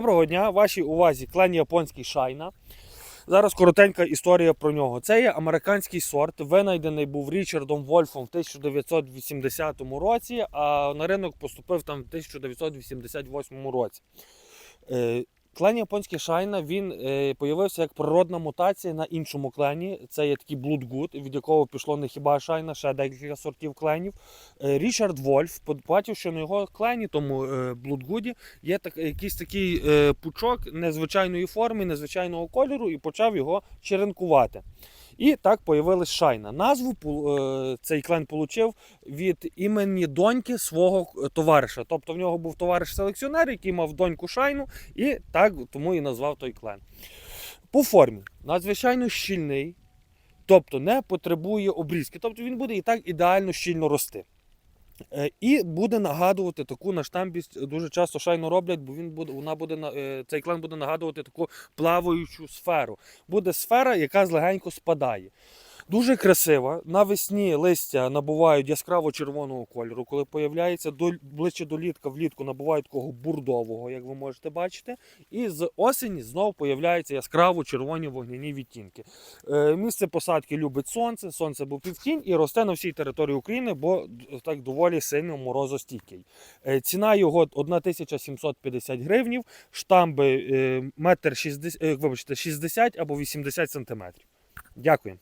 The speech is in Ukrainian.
Доброго дня, вашій увазі клен японський шайна. Зараз коротенька історія про нього. Це є американський сорт, винайдений був Річардом Вольфом в 1980 році, а на ринок поступив там в 1988 році. Клен японський шайна він е, появився як природна мутація на іншому клені. Це є такий блудгуд, від якого пішло не хіба шайна, ще декілька сортів кленів. Е, Річард Вольф, побачив, що на його клені, тому е, блудгуді, є так, якийсь такий е, пучок незвичайної форми, незвичайного кольору, і почав його черенкувати. І так появилась шайна. Назву е, цей клен отримав від імені доньки свого е, товариша. Тобто в нього був товариш-селекціонер, який мав доньку шайну, і так тому і назвав той клен. По формі надзвичайно щільний, тобто не потребує обрізки. Тобто він буде і так ідеально щільно рости. Е, І буде нагадувати таку на штампі дуже часто шайно роблять, бо він буде, вона буде е, цей клен буде нагадувати таку плаваючу сферу. Буде сфера, яка злегенько спадає. Дуже красива. Навесні листя набувають яскраво червоного кольору, коли появляється до, ближче до літка, влітку набувають такого бурдового, як ви можете бачити. І з осені знову появляються яскраво червоні вогняні відтінки. Е, місце посадки любить сонце, сонце був півтінь і росте на всій території України, бо так доволі сильно морозостійкий. Е, ціна його 1750 гривнів, штамби е, метр 60, е, вибачте, 60 або 80 сантиметрів. Дякую.